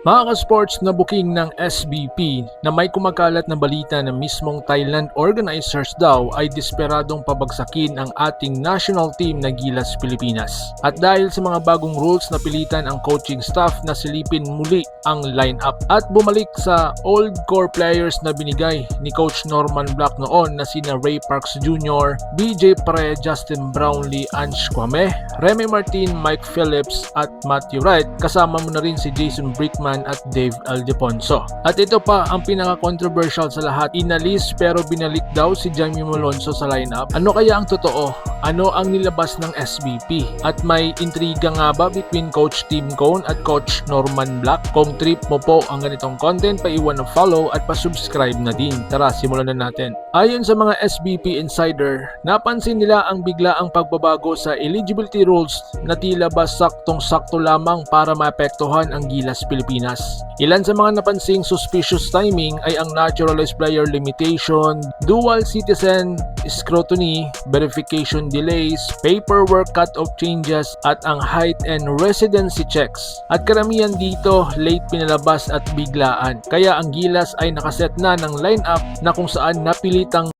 Mga ka-sports na booking ng SBP na may kumakalat na balita na mismong Thailand organizers daw ay desperadong pabagsakin ang ating national team na Gilas Pilipinas. At dahil sa mga bagong rules na pilitan ang coaching staff na silipin muli ang lineup at bumalik sa old core players na binigay ni Coach Norman Black noon na sina Ray Parks Jr., BJ Pare, Justin Brownlee, Ange Kwame, Remy Martin, Mike Phillips at Matthew Wright kasama mo na rin si Jason Brickman at Dave Aldeponso. At ito pa ang pinaka-controversial sa lahat, inalis pero binalik daw si Jaime Molonso sa lineup. Ano kaya ang totoo? Ano ang nilabas ng SBP? At may intriga nga ba between Coach Tim Cone at Coach Norman Black? Kung trip mo po ang ganitong content, paiwan ng follow at pa-subscribe na din. Tara, simulan na natin. Ayon sa mga SBP insider, napansin nila ang bigla ang pagbabago sa eligibility rules na tila ba saktong-sakto lamang para maapektuhan ang Gilas Pilipinas. Ilan sa mga napansing suspicious timing ay ang naturalized player limitation, dual citizen scrutiny, verification delays, paperwork cut-off changes at ang height and residency checks. At karamihan dito late pinalabas at biglaan. Kaya ang Gilas ay nakaset na ng lineup na kung saan napilitang